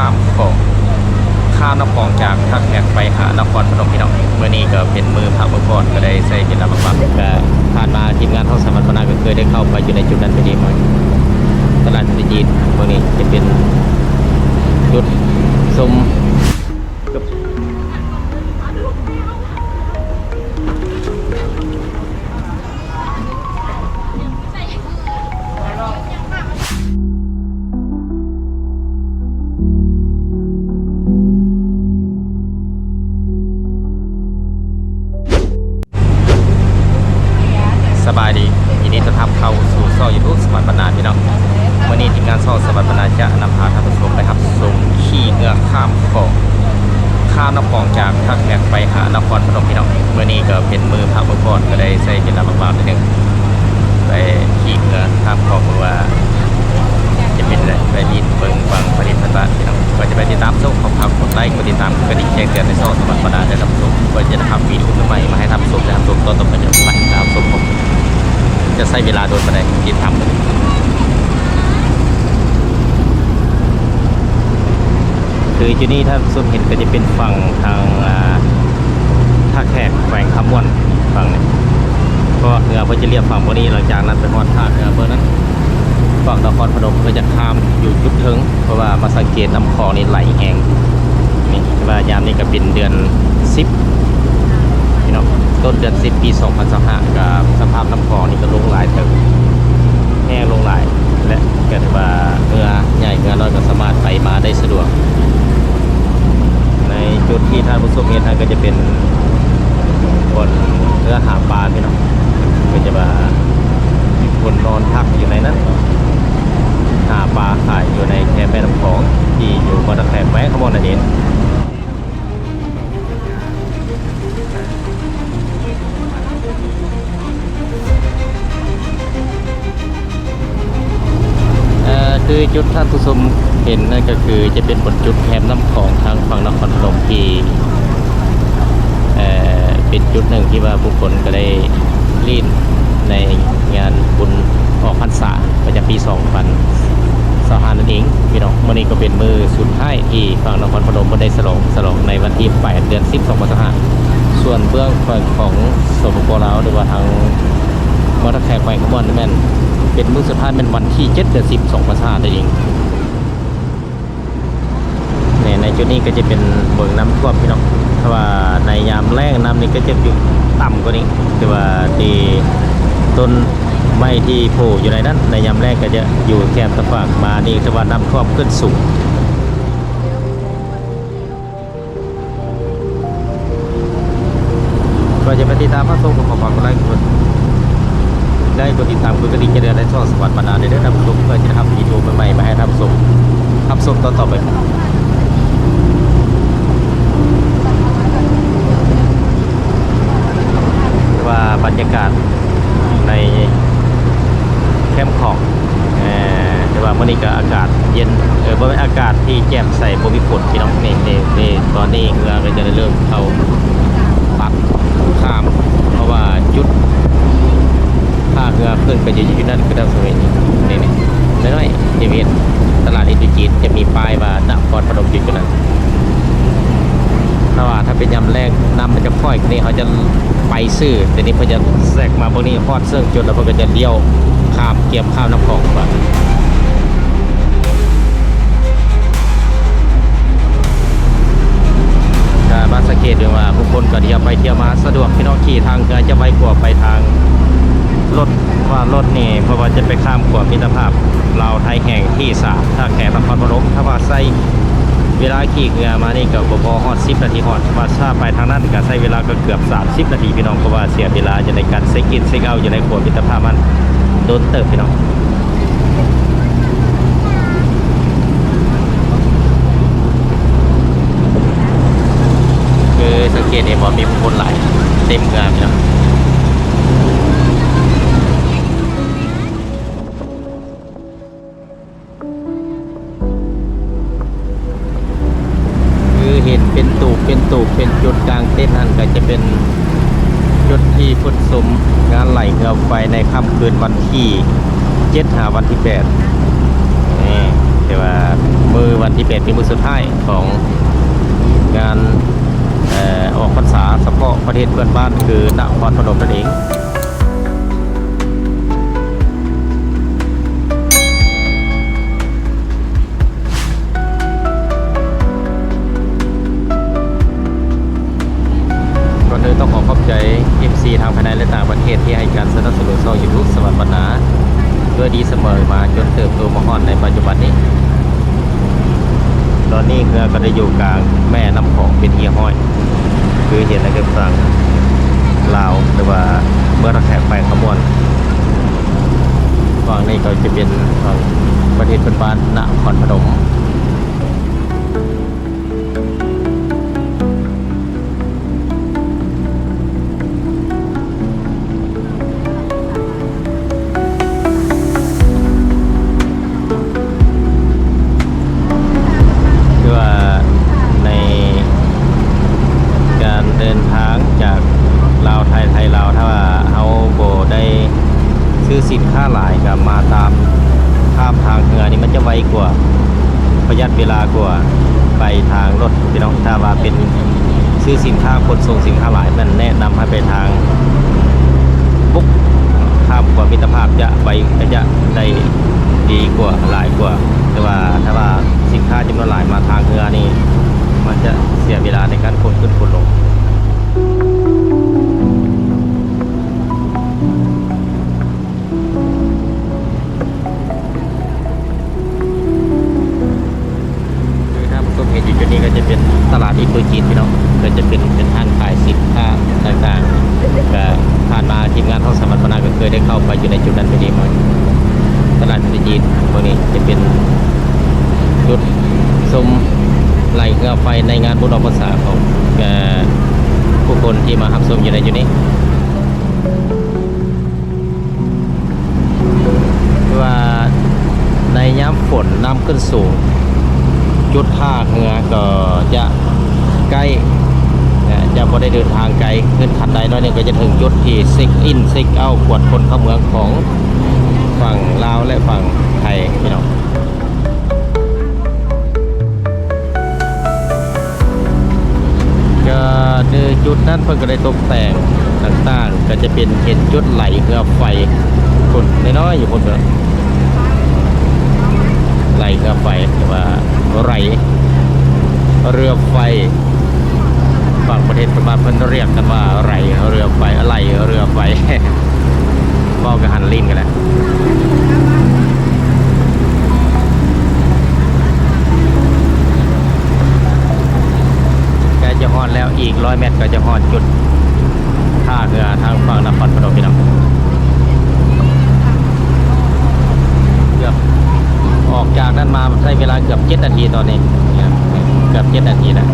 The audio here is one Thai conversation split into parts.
ข้ามโขงข้ามนครจากทักแนกไปหานครพนมพี่น้องเมื่อนี้ก็เป็นมือพระเมื่อก่อนก็ได้ใส่เป็นลำบากก็ผ่านมาทีมงานท้องสมรรถนาก็เคยได้เข้าไปอยู่ในจุดนั้นไปดีมาตลาดพิจิตรเมื่อนี้จะเป็นจุดสม ใช้เวลาโดนประเด็นทำคือจุดนี้ถ้าสุดเห็นก็จะเป็นฝั่งทางอ่าท่าแขกแขวงคำวนฝั่งนี้เพราะว่าเรือเขาจะเรียบฝั่งพวกนี้หลังจากนั้นไปฮอดท่าเรือเบอร์นั้นฝั่งนครพนมก็จะข้ามอยู่จุดถึงเพราะว่ามาสังเกตน้ำคลองนี่ไหลแหงนี่ว่ายามนี้ก็เป็นเดือนสิบพี่น้อง ต้นเดือนสิบปี2025กับสภาพน้ำคลองนี่ก็ลงหลายเติมแห้งลงหลาย และก็ถือว่าเรือใหญ่เรือน้อยก็สามารถไปมาได้สะดวก ในจุดที่ท่านผู้ชมเห็นท่านก็จะเป็นบนเรือหาปลาพี่น้องก็จะมามีคนนอนพักอยู่ในนั้นหาปลาขายอยู่ในแคมป์แม่น้ำคลองที่อยู่บนตะแคงแม้ขบวนนั่นเอง คือจุดท่านผู้ชมเห็นนั่นก็คือจะเป็นบนจุดแคมป์น้ำของทางฝั่งนครพนมที่เอ่อเป็นจุดหนึ่งที่ว่าผู้คนก็ได้ลีนในงานบุญออกพรรษาประจำปี 2000สหานั่นเองพี่น้องวันนี้ก็เป็นมือสุดท้ายที่ฝั่งนครพนมก็ได้สลองสลองในวันที่ 8 เดือน 10 2025ส่วนเบื้องฝั่งของสปปลาวหรือว่าทางมอเตอร์แคร์แขวงขบวนนี่แม่น เป็นมื้อสุดท้ายเป็นวันที่7เดือน10 2025นั่นเองเนี่ยในจุดนี้ก็จะเป็นเบิงน้ำท่วมพี่น้องเพราะว่าในยามแล้งน้ำนี่ก็จะอยู่ต่ำกว่านี้แต่ว่าที่ต้นไม้ที่โผล่อยู่ในนั้น ในยามแรกก็จะอยู่แคมตะฝั่งมานี่แต่ว่าน้ำท่วมขึ้นสูงก็จะไปติดตามพระสงฆ์ของขวัญคนไร้คน ได้กดติดตามกดกระดิ่งจะได้ในช่องสวัสดิ์บรรดาได้ได้นำชมเพื่อจะทำวิดีโอใหม่ๆมาให้ท่านผู้ชมรับชมต่อๆไปว่าบรรยากาศในแคมป์ของเอ่อแต่ว่ามื่อนี้ก็อากาศเย็นเออบ่เป็นอากาศที่แจ่มใสบ่มีฝนพี่น้องนี่นี่นี่ตอนนี้เรือก็จะเริ่มเข้าปักข้าม เพราะว่าจุดาเรือขึ้นไปอยู่ที่นั่นก็ต้องสวยนี่นี่นี่น้อยๆที่เห็นตลาดอินโดจีนจะมีป้ายว่าดาบพรพนมอยู่จุดนั้นถ้าว่าถ้าเป็นยำแรกนำมันจะค่อยนี่เขาจะไปซื้อแต่นี้เขาจะแทรกมาพวกนี้พอดเสื่องจุดแล้วเขาก็จะเลี้ยวข้ามเกี่ยมข้ามน้ำคลองก่อนก็มาสังเกตดูว่าผู้คนก็เที่ยวไปเที่ยวมาสะดวกพี่น้องขี่ทางก็จะไวกว่าไปทาง รถว่ารถนี่เพราะว่าจะไปข้ามขวบมิตรภาพลาไทยแห่งที่สามถ้าแขกนครพนมถ้าว่าใส่เวลาขี่เรือมานี่ก็บพอฮอด10นาทีฮอดว่าถ้าไปทางนั้นก็ใช้เวลาก็เกือบ30นาทีพี่น้องเพราะว่าเสียเวลาอยู่ในการเซ็กอินเซ็กเอาอยู่ในขวบมิตรภาพมันโดนเติบพี่น้องคือสังเกตเห็นว่ามีคนหลายเต็มเรือพี่น้อง เป็นจุดกลางเต้นท์นั่นก็จะเป็นจุดที่พุทธสมงานไหลเงาไฟในค่ำคืนวันที่เจ็ดหาวันที่แปดนี่แต่ว่ามือวันวันที่เป็นมือสุดท้ายของงานออออกพรรษาเฉพาะประเทศเพื่อนบ้านคือนครพนมนั่นเองางภายในและต่างประเทศที่ให้การสนับสนุนช่อยูทูบสวัสดิ์ปัญหาด้วยดีเสมอมาจนเติบโตมาฮอดในปัจจุบันนี้ ตอนนี้เรือก็ได้อยู่กลางแม่น้ำของเป็นเฮียห้อย คือเห็นนะครับฝั่งลาวหรือว่าเมื่อระแขกไปขมวนฝั่งนี้ก็จะเป็นฝั่งประเทศเพื่อนบ้านนครพนม ตามข้ามทางเรือนี่มันจะไวกว่า ประหยัดเวลากว่าไปทางรถพี่น้องถ้าว่าเป็นซื้อสินค้าขนส่งสินค้าหลายมันแนะนำให้ไปทางบุ๊กข้ามกว่ามิตรภาพจะไปก็จะได้ดีกว่าหลายกว่า แต่ว่าถ้าว่าสินค้าจำนวนหลายมาทางเรือนี่มันจะเสียเวลาในการขนขึ้นขนลง อินโดจีนพี่น้องก็จะเป็นเป็นห้างขายสินค้าต่างๆก็ผ่านมาทีมงานห้องสมัครพนาก็เคยได้เข้าไปอยู่ในจุดนั้นพอดีมาตลาดอิโดจีนพวกนี้จะเป็นจุดชมไหลเรือไฟในงานบุญออกพรรษาของผู้คนที่มาหับชมอยู่ในจุดนี้ว่าในยามฝนน้ำขึ้นสูงจุดท่าเรือก็จะ ใกล้จะพอได้เดินทางไกลขึ้นคันใดน้อยนึงก็จะถึงจุดที่ซิกอินซิกเอาขวดคนเข้าเมืองของฝั่งลาวและฝั่งไทยพี่น้องก็คือจุดนั้นเพิ่นก็ได้ตกแต่งต่างๆ ก็จะเป็นเห็นจุดไหลเรือไฟคนน้อยๆอยู่บนเรือไหลเรือไฟหรือว่าไหลเรือไฟ ฝั่งประเทศประมาณเพิ่นเรียกกันว่าไหลเรือไฟไหลเรือไฟบอกกับหันลิ้นกันแหละใกล้จะฮอดแล้วอีกร้อยเมตรก็จะฮอดจุดท่าเรือทางฝั่งนครพนมพี่น้องเกือบออกจากนั้นมาใช้เวลาเกือบเจ็ดนาทีตอนนี้เกือบเจ็ดนาทีนะ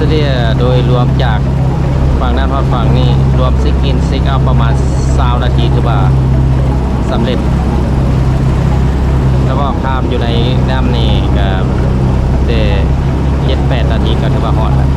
เฉลี่ยโดยรวมจากฝั่งนั้นพอฝั่งนี้รวมซิกอินซิกเอาประมาณสาวนาทีถือว่าสำเร็จ แล้วก็ข้ามอยู่ในน้ำนี่ก็แต่เจ็ดแปดนาทีก็ถือว่าหอดแล้ว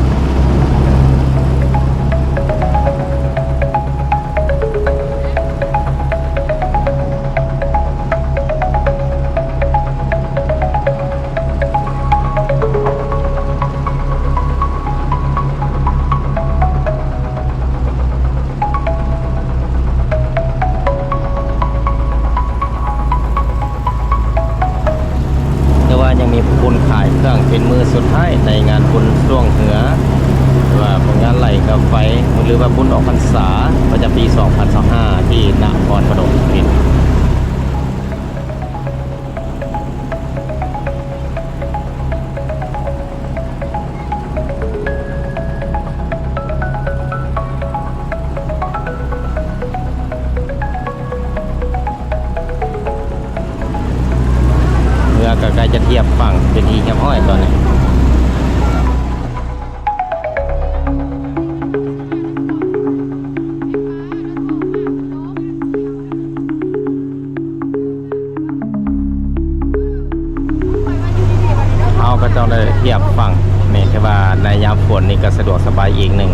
นนี่ก็สะดวกสบายอีกหนึ่ง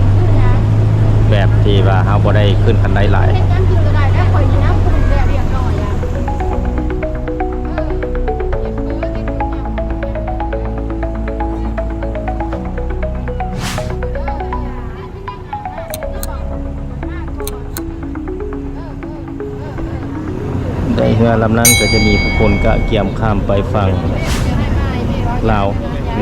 แบบที่ว่าเฮาบ่ได้ขึ้นคันได้หลายเรือลำนั้นก็จะมีผู้คนก็เกี่ยมข้ามไปฝั่งลาว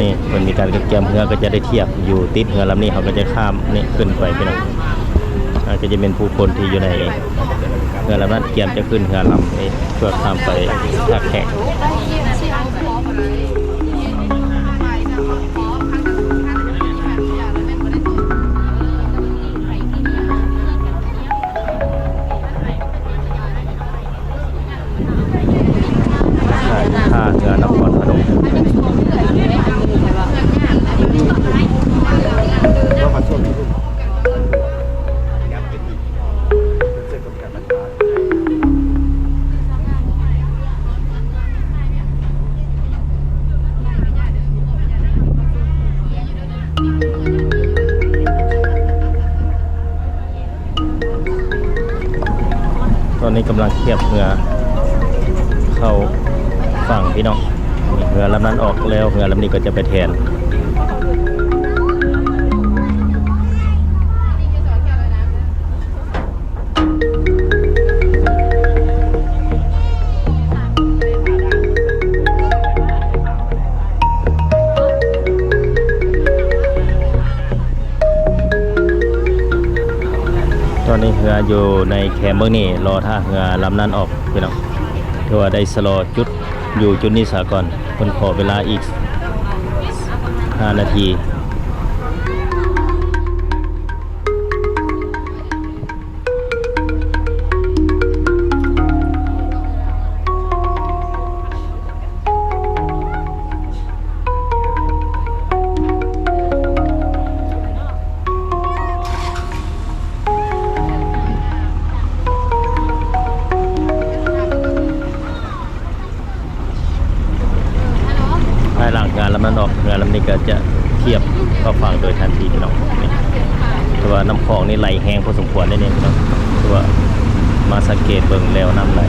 นี่มันมีการเกี่ยมเรือก็จะได้เทียบอยู่ติดเรือลำนี้เขาก็จะข้ามนี่ขึ้นไปพี่น้องก็จะเป็นผู้คนที่อยู่ในเรือลำนั้นเกี่ยมจะขึ้นเรือลำนี้เพื่อข้ามไปทัาแขก กำลังเทียบเรือเข้าฝั่งพี่น้องเรือลำนั้นออกแล้วเรือลำนี้ก็จะไปแทนืออยู่ในแคมเบอร์นี่รอท่าเรือลำนั้นออกพี่น้องถือว่าได้สโลจุดอยู่จุดนี้สาก่อนคนขอเวลาอีก 5 นาที ของนี่ไหลแห้งพอสมควรได้เนี่ยครับคือว่ามาสังเกตเบิ่งแล้วน้ำไหล